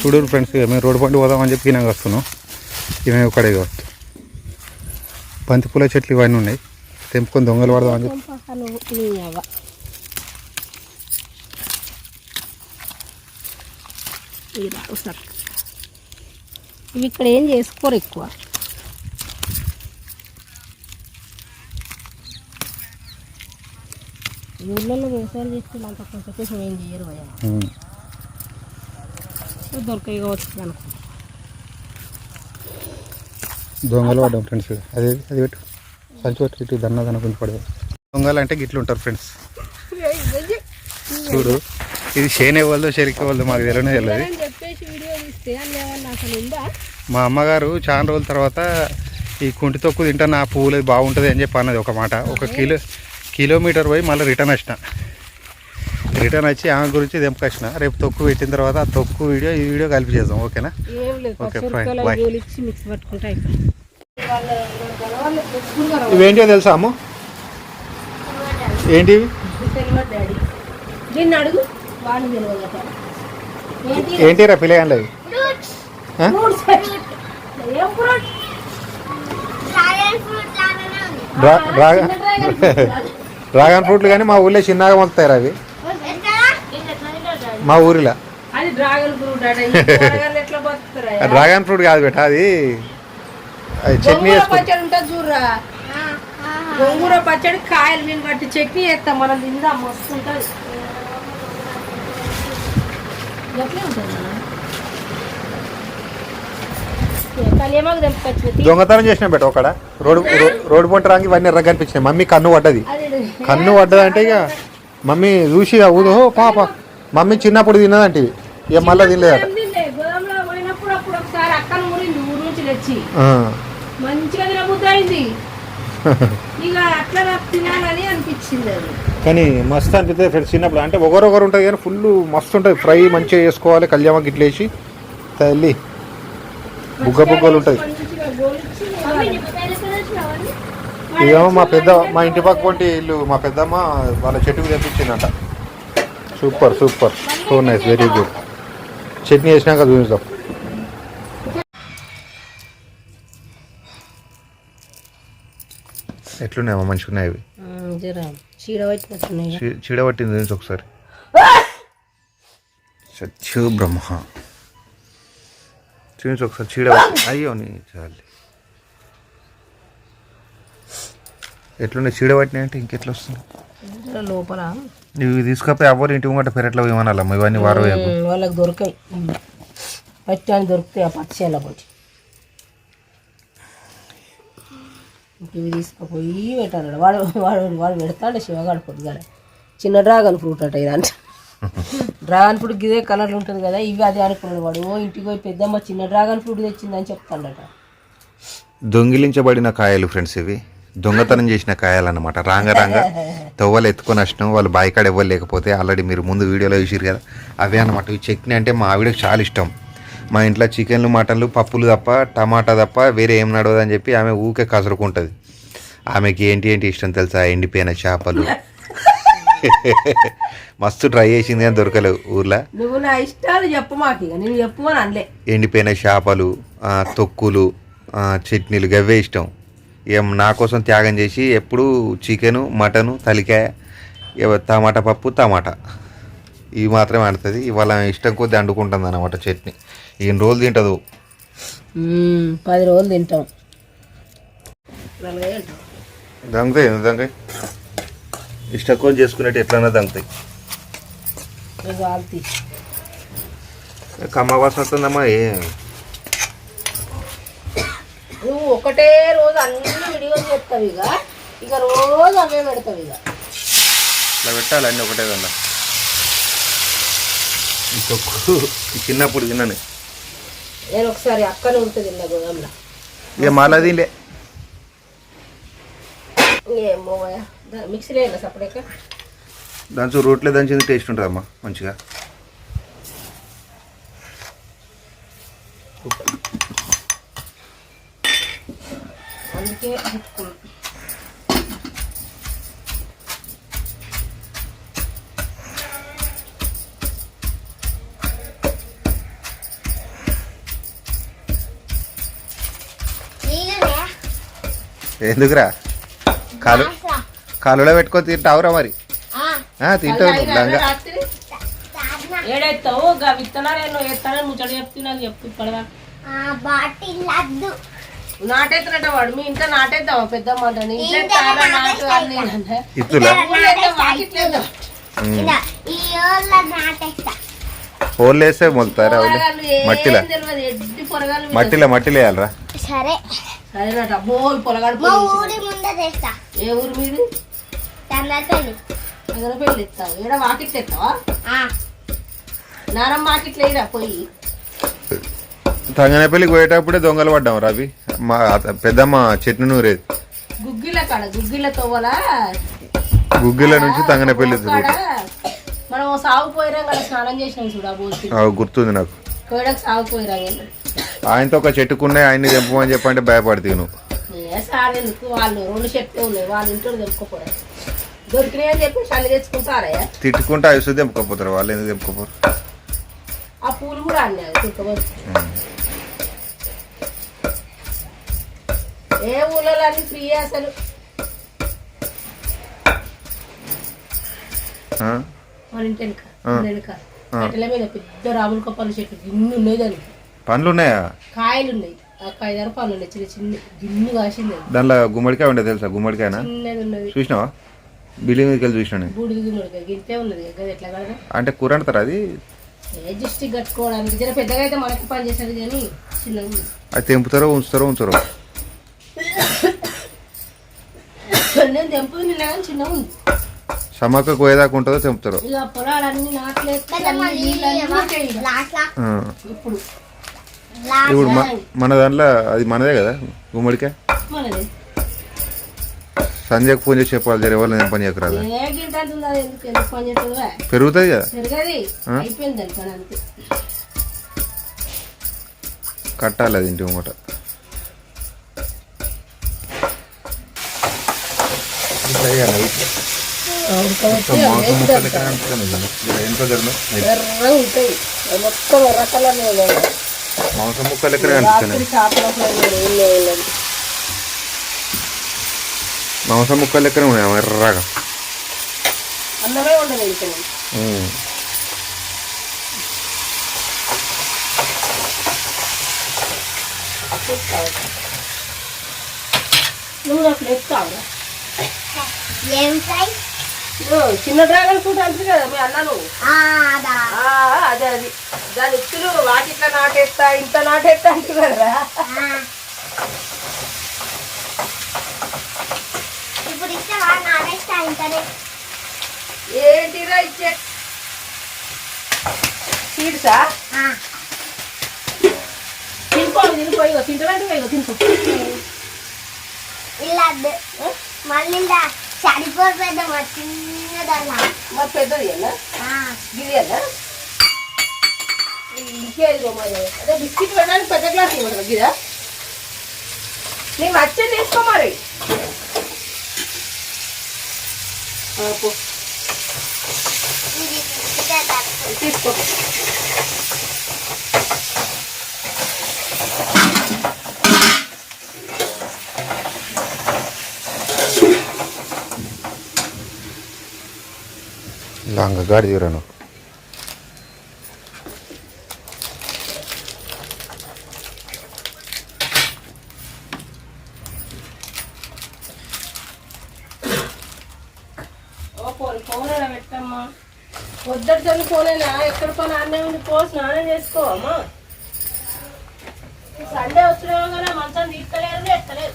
చూడరు ఫ్రెండ్స్ మేము రోడ్డు పండు పోదామని చెప్పి నాకు వస్తున్నాం. ఇవే ఒకడే కావచ్చు. బంతి పూల చెట్లు ఇవన్నీ ఉన్నాయి. తెంపుకొని దొంగలు పడదామని చెప్పి. ఇవి ఇక్కడ ఏం చేసుకోరు ఎక్కువ? ఊళ్ళలో వ్యవసాయం చేస్తే అంత కొంచెం కొంచెం ఏం చేయరు భయం దొరకాయి కావచ్చు దొంగలు పడ్డాం ఫ్రెండ్స్. అదే అది పెట్టు. సంచి పట్టు ఇటు దన్న దన్న కొంచెం పడదు. దొంగలు అంటే గిట్లు ఉంటారు ఫ్రెండ్స్. చూడు ఇది షేనే వాళ్ళదో షెరికే వాళ్ళదో మాకు తెలియనే తెలియదు. మా అమ్మగారు చాలా రోజుల తర్వాత ఈ కుంటి తొక్కు తింటా నా పువ్వులు బాగుంటుంది అని చెప్పి అన్నది ఒక మాట. ఒక కిలో కిలోమీటర్ పోయి మళ్ళీ రిటర్న్ వచ్చిన. రిటర్న్ వచ్చి ఆమె గురించి తెంపుకొచ్చిన రేపు తొక్కు పెట్టిన తర్వాత ఆ తొక్కు వీడియో ఈ వీడియో కలిపి చేద్దాం ఓకేనా? మిక్స్ పట్టుకుంటే అయిపోయింది. ఇవేంటో తెలుసా అమ్మ? ఏంటివి? ఏంటి? ఏంటిరా పిల్లగాండి అవి? ఆ? ఫ్రూట్స్. ఏం ఫ్రూట్ డ్రా డ్రాగన్ డ్రాగన్ ఫ్రూట్లు కానీ మా ఊళ్ళో చిన్నగా మొలుతాయి అవి. మా ఊరిలో. డ్రాగన్ ఫ్రూట్ అట. కాదు బేట అది అది చట్నీ పచ్చడి ఉంటుంది చూడరా. గోంగూర పచ్చడి కాయలు చట్నీ వేస్తాం మనం తిందాం మస్తు ఉంటుంది. దొంగతనం చేసిన బేట ఒకడ. రోడ్డు రోడ్డు పొంట రాంగి ఇవన్నీ ఎర్రగా కనిపించినాయి. మమ్మీ కన్ను పడ్డది. కన్ను పడ్డదంటే ఇక మమ్మీ చూసి ఊదో పాప. మమ్మీ చిన్నప్పుడు తిన్నదంటే ఇక మళ్ళీ తినలేదట. మంచిగా తినబుద్ధి అయింది ఇక అట్లా తినాలని అనిపించింది అది. కానీ మస్తు అనిపిస్తుంది ఫ్రెండ్స్ చిన్నప్పుడు. అంటే ఒకరొకరు ఉంటుంది కానీ ఫుల్ మస్తు ఉంటుంది ఫ్రై మంచిగా చేసుకోవాలి కళ్యామ గిట్లేసి తల్లి బుగ్గ బుగ్గలు ఉంటుంది గోలిచ్చి ఇదేమో మా పెద్ద మా ఇంటి పక్క వంటి ఇల్లు మా పెద్దమ్మ వాళ్ళ చెట్టుకు తెప్పించిందంట. Super super so nice very good chutney వేసినాక చూపిస్తాం. ఎట్లున్నాయమ్మా మంచిగా ఉన్నాయి అవి? చీడ పట్టినట్టున్నాయి చీ- చీడబట్టింది చూపించు ఒకసారి. సత్యు బ్రహ్మ. చూపించు ఒకసారి. చీడబట్టి అయ్యో నీ చాలి. ఎట్లున్నాయి? చీడబట్టినాయి అంటే ఇంకెట్లా వస్తుంది? లోపల. ఇవి తీసుకపోయి అవ్వరు ఇంటి ముంగట పెరట్లో ఇవ్వనాలమ్మ ఇవన్నీ వారం వేయకు ఉమ్, వాళ్ళకి దొరకాయి పచ్చాని దొరుకుతాయి ఆ పచ్చేళ్ళ పొడి ఇవి తీసుకుపోయి పెట్టాడు వాడు వాడు వాడు పెడతాడు శివగాడు పొద్దుగాల. చిన్న డ్రాగన్ ఫ్రూట్ అట ఇదంట డ్రాగన్ ఫ్రూట్ ఇదే కలర్లు ఉంటుంది కదా ఇవి అదే అనుకున్నాడు వాడు. ఓ ఇంటికి పోయి పెద్దమ్మ చిన్న డ్రాగన్ ఫ్రూట్ తెచ్చిందని చెప్తాడట. దొంగిలించబడిన కాయలు ఫ్రెండ్స్ ఇవి. దొంగతనం చేసిన కాయలు అనమాట రాంగ రాంగ తవ్వలు ఎత్తుకొని వచ్చినాం. వాళ్ళు బాయికాడ ఇవ్వలేకపోతే లేకపోతే ఆల్రెడీ మీరు ముందు వీడియోలో చూసిరు కదా. అవే అనమాట ఈ చట్నీ అంటే మా ఆవిడకి చాలా ఇష్టం. మా ఇంట్లో చికెన్లు మటన్లు పప్పులు తప్ప టమాటా తప్ప వేరే ఏం నడవదని చెప్పి ఆమె ఊకే కసురుకుంటుంది. ఆమెకి ఏంటి ఏంటి ఇష్టం తెలుసా? ఎండిపోయిన చేపలు. మస్తు ట్రై చేసింది కానీ దొరకలేవు ఊర్లో. నువ్వు నా ఇష్టాలు చెప్పు మాకు నేను చెప్పు అని అనలే. ఎండిపోయిన చేపలు తొక్కులు చట్నీలు గవ్వే ఇష్టం. ఏం నా కోసం త్యాగం చేసి ఎప్పుడు చికెను మటను తలికాయ టమాటా పప్పు టమాటా. ఇవి మాత్రమే ఆడుతుంది ఇవాళ ఇష్టం కొద్దీ అండుకుంటుంది అనమాట చట్నీ. ఈయన రోజులు తింటదు. పది రోజులు తింటాం. దంగుతాయి దంగాయి ఇష్టం కొద్ది చేసుకునేట్టు ఎట్లన్నా దంగుతాయి. కమ్మ వాసన వస్తుందమ్మా ఏ? నువ్వు ఒకటే రోజు అన్ని వీడియోలు చెప్తావు ఇక. ఇక రోజు అవే పెడతావు ఇక. ఇట్లా పెట్టాలి అన్నీ ఒకటే తొక్కు ఈ చిన్నప్పుడు తిన్నాను నేను ఒకసారి అక్కనే ఉంటుంది నా గోదాంలో ఇక మళ్ళీ తినలే. ఏమో మిక్సీలో అయినా సపరేట్గా? దాంతో రోట్లో దంచింది టేస్ట్ ఉంటుందమ్మా మంచిగా. ಅದಕ್ಕೆ ಹಿಟ್ಕೊಳ್ಳಿ ఎందుకురా? కాలు కాలులో పెట్టుకో తింటావురా మరి. తింటావు లంగా. ఏడైతావు విత్తనాలు ఎన్నో వేస్తానని ముచ్చట చెప్తున్నాను చెప్పు ఇప్పటిదాకా. నాటేస్తున్నట్ట వాడు. మీ ఇంట్లో నాటేద్దామా వేస్తే మొలుతారా మట్టిలా. మట్టిలో మట్టిలో వేయాలరా? సరే. సరేనట అబ్బో ఈ పొలగాడు మా పొలం ఊరి ముందే తెస్తా. ఏ ఊరు మీది? వేయరా పోయి. తంగనపల్లికి పోయేటప్పుడే దొంగలు పడ్డాం రవి మా పెద్దమ్మ చెట్టు నూరేది గుగ్గిల కాడ గుగ్గిల తోవల? గుగ్గిల నుంచి తంగనపల్లి మనం సాగు పోయిరాం కదా స్నానం చేసినాం చూడ బోసి ఆ, గుర్తుంది నాకు. సాగు. ఆయనతో ఒక చెట్టుకునే ఆయన్ని తెంపమని చెప్పంటే భయపడుతుంది నువ్వు. ఏ సార్ ఎందుకు? వాళ్ళు రెండు చెట్లు ఉన్నాయి వాళ్ళ ఇంట్లో తెంపుకోపోరా దొరికినాయి అని చెప్పి చల్లి తెచ్చుకుంటారయ్యా తిట్టుకుంటే అవి తెంపుకోపోతారు వాళ్ళు ఎందుకు తెంపుకోపోరు? ఆ పూలు కూడా ఏ ఊళ్ళో అన్ని ఫ్రీ అసలు? మన ఇంటి వెనుక. మన వెనుక. కట్టెల మీద పెద్ద రాముల కొప్పల చెట్లు గిన్నె ఉన్నాయి దానికి. పండ్లు ఉన్నాయా కాయలు ఉన్నాయి. ఆ ఐదారు పళ్ళు ఉన్నాయి చిన్న చిన్న గిన్నె కాసింది అది. దానిలో గుమ్మడికాయ ఉండే తెలుసా? గుమ్మడికాయనా? చిన్నది ఉన్నది. చూసినావా? బిల్డింగ్ మీదకి వెళ్ళి చూసినా నేను. బూడిది గుమ్మడికాయ గింతే ఉన్నది కదా ఎట్లా కడగా అంటే కూర అంటారు అది? ఏ జస్ట్ కట్టుకోవడానికి జర పెద్దగా అయితే మనకి పని చేసేది కానీ చిన్నగా ఉంది. అది తెంపుతారో ఉంచుతారో ఉంచరో. నేను తెంపు నిన్న కానీ చిన్నగా ఉంది. సమ్మక్క కోయేదాకా ఉంటుందో తెంపుతారో. ఇక పొలాలన్నీ నాట్లేదు. ఇప్పుడు. ఇప్పుడు మ- మన దాంట్లో అది మనదే కదా గుమ్మడికాయ? మనది. సంజయ్కి ఫోన్ చేసి చెప్పాలి జర ఎవరు నేను పని చేయకరాదు పెరుగుతుంది కదా? కట్టాలి అది ఇంటి ముంగట. ഫ്രൈ ആണ്. മാംസം മുക്കാലക്കര മാംസം മുക്കാലക്കര എറാകാം പ്ലേറ്റ് ആവുക ఏం ఫ్రై? చిన్న డ్రాగన్ ఫ్రూట్ అంటుంది కదా మీ అన్న నువ్వు అదా. ఆ, అదే అది. దాని ఇత్తులు వాటిట్లా నాటేస్తా ఇంత నాటేస్తా అంటున్నారా ఇప్పుడు ఇంతనే. ఏంటిరా ఇచ్చే? సీడ్సా? తినుకో తినుకో. ఇగో తింటాడంటే ఇగో తినుకో. ఇలా మళ్ళీ సరిపోదు పెద్ద చిన్నదల్లా మరి పెద్దది అన్నా? గిది అన్నా? ఇంకేది మరి అదే బిస్కెట్ పెట్టడానికి పెద్ద గ్లాస్ ఇవ్వదు గిదా నీకు వచ్చే తీసుకో మరి. ఇది ఇదే తీసుకో. లంగ గాడి తీరాను. ఓ పోనీ ఫోన్ పెట్టమ్మా. ఎక్కడ పని అన్నే ఉంది పో స్నానం సండే వచ్చినావు కదా మంచం తీసుకోలేదు ఎత్తలేదు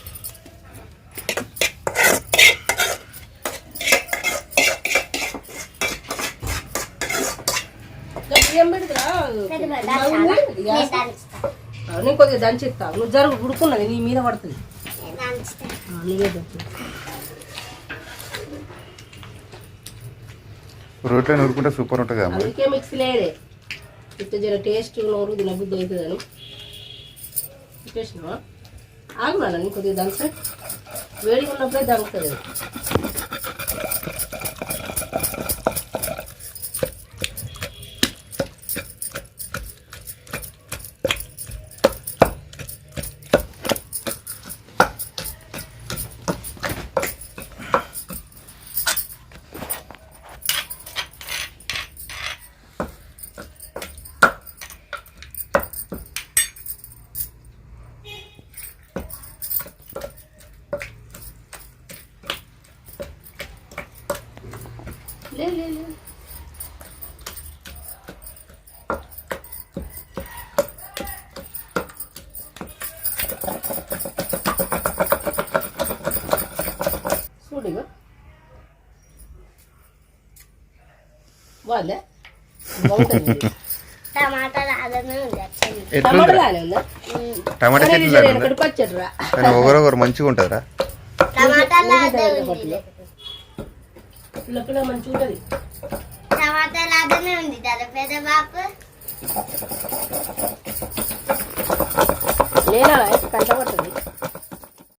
నేను కొద్దిగా దంచిస్తా. నువ్వు జరుగు ఉడుకున్నది నీ మీద పడుతుంది. నీవే రోట్లో నూరుకుంటే సూపర్ ఉంటుంది అందుకే మిక్సీ లేదే. ఇట్లా జర టేస్ట్ నోరు తినబుద్ధి అవుతుందని. పెట్టేసినావా ఆగు నాన్న కొద్దిగా దంచ వేడిగా ఉన్నప్పుడే దంగుతుంది లే లే లే చూడిగా వాళ్ళే బాగుంటుంది టమాటా రాదనే ఉంది యాక్చువల్లీ టమాటా ఎట్లుందిరా లానే ఉందా టమాటా సరే, చెట్లు ఇది ఉందా? ఒకటి పచ్చడిరా కానీ ఒకరొకరు మంచిగా ఉంటుందిరా టమాటా లాదే ఉంది పిల్ల పిల్ల మంచిగా ఉంటుంది. టమాటా లాగానే ఉంది కదా పెద్ద బాపు. నేనా కంటపట్టు